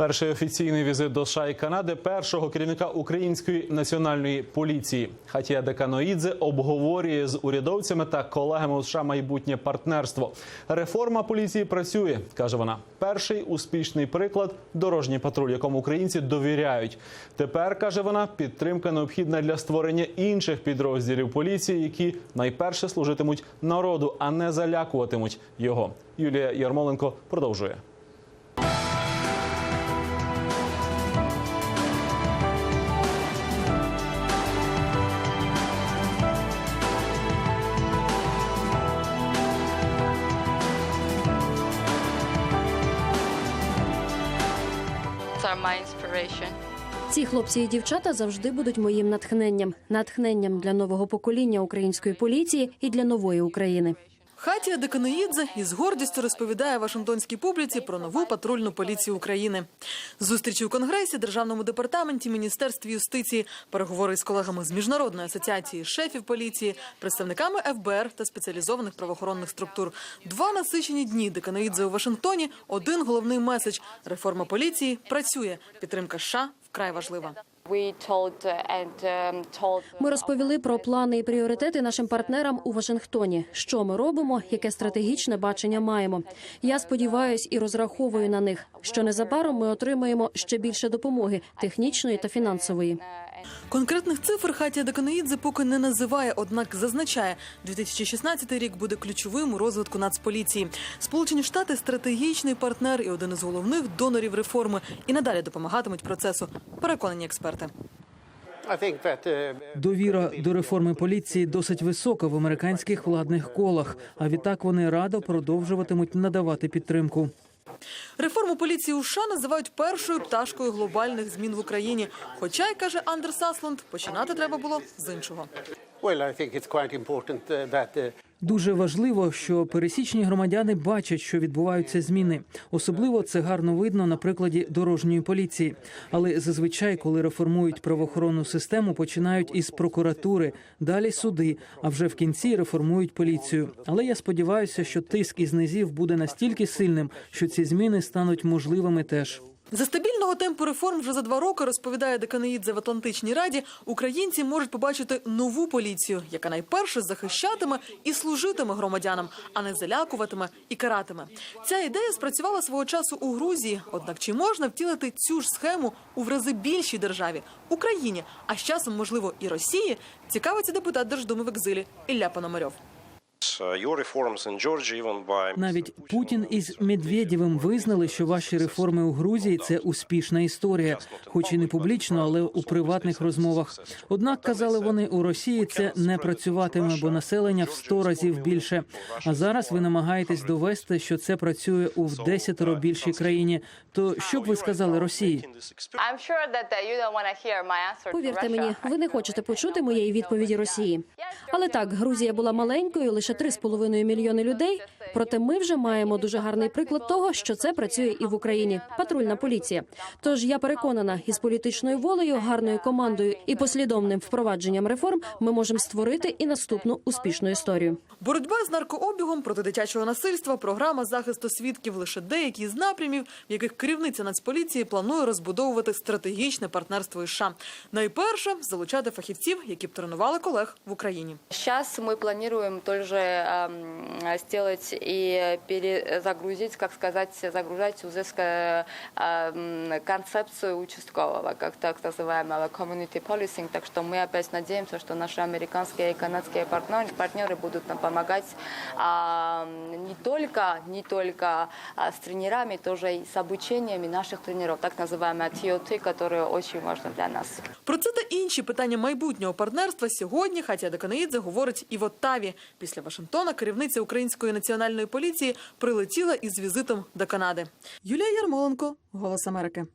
Перший офіційний візит до США і Канади першого керівника української національної поліції Хатія Деканоїдзе обговорює з урядовцями та колегами у США майбутнє партнерство. Реформа поліції працює, каже вона. Перший успішний приклад дорожній патруль, якому українці довіряють. Тепер каже вона, підтримка необхідна для створення інших підрозділів поліції, які найперше служитимуть народу, а не залякуватимуть його. Юлія Ярмоленко продовжує. It's are my inspiration. Ці хлопці і дівчата завжди будуть моїм натхненням, натхненням для нового покоління української поліції і для нової України. Хатія Деканоїдзе із гордістю розповідає Вашингтонській публіці про нову патрульну поліцію України. Зустрічі у Конгресі, Державному департаменті, Міністерстві юстиції, переговори з колегами з міжнародної асоціації шефів поліції, представниками ФБР та спеціалізованих правоохоронних структур. Два насичені дні Деканоїдзе у Вашингтоні. Один головний меседж: реформа поліції працює. Підтримка США вкрай важлива. Uh, um, told Ми розповіли про плани і пріоритети нашим партнерам у Вашингтоні. Що ми робимо, яке стратегічне бачення маємо. Я сподіваюся і розраховую на них, що незабаром ми отримаємо ще більше допомоги технічної та фінансової. Конкретних цифр Хатія Деканоїдзе поки не називає, однак зазначає, 2016 рік буде ключовим у розвитку нацполіції. Сполучені Штати стратегічний партнер і один із головних донорів реформи і надалі допомагатимуть процесу. Переконані експерти. Довіра до реформи поліції досить висока в американських владних колах. А відтак вони радо продовжуватимуть надавати підтримку. Реформу поліції у США називають першою пташкою глобальних змін в Україні. Хоча й каже Андерс Асланд, починати треба було з іншого. Дуже важливо, що пересічні громадяни бачать, що відбуваються зміни. Особливо це гарно видно на прикладі дорожньої поліції. Але зазвичай, коли реформують правоохоронну систему, починають із прокуратури, далі суди, а вже в кінці реформують поліцію. Але я сподіваюся, що тиск із низів буде настільки сильним, що ці зміни стануть можливими теж. За стабільного темпу реформ вже за два роки розповідає Деканоїдзе в Атлантичній раді. Українці можуть побачити нову поліцію, яка найперше захищатиме і служитиме громадянам, а не залякуватиме і каратиме. Ця ідея спрацювала свого часу у Грузії. Однак чи можна втілити цю ж схему у в рази більшій державі Україні, а з часом, можливо, і Росії? Цікавиться депутат Держдуми в екзилі Ілля Пономарьов. Навіть Путін із Медведєвим визнали, що ваші реформи у Грузії це успішна історія, хоч і не публічно, але у приватних розмовах. Однак казали вони у Росії це не працюватиме, бо населення в 100 разів більше. А зараз ви намагаєтесь довести, що це працює у в десятеро більшій країні. То що б ви сказали Росії? Uh, Повірте мені, ви не хочете почути моєї відповіді Росії. Але так, Грузія була маленькою, лише 3,5 мільйони людей. Проте ми вже маємо дуже гарний приклад того, що це працює і в Україні. Патрульна поліція. Тож я переконана, із політичною волею, гарною командою і послідовним впровадженням реформ ми можемо створити і наступну успішну історію. Боротьба з наркообігом проти дитячого насильства, програма захисту свідків лише деякі з напрямів, в яких керівниця Нацполіції планує розбудовувати стратегічне партнерство із США. Найперше залучати фахівців, які б тренували колег в Україні. Сейчас мы планируем тоже эм, сделать и перезагрузить, как сказать, загружать узкую эм, концепцию участкового, как так называемого community policing. Так что мы опять надеемся, что наши американские и канадские партнеры, партнеры будут нам помогать а, не только, не только а, с тренерами, тоже и с обучениями наших тренеров, так называемые TOT, которые очень важны для нас. Про це та інші питання майбутнього партнерства сьогодні Хатія Деканаїдзе говорить і в Оттаві. Після Вашингтона керівниця української національної поліції прилетіла із візитом до Канади. Юлія Ярмоленко, Голос Америки.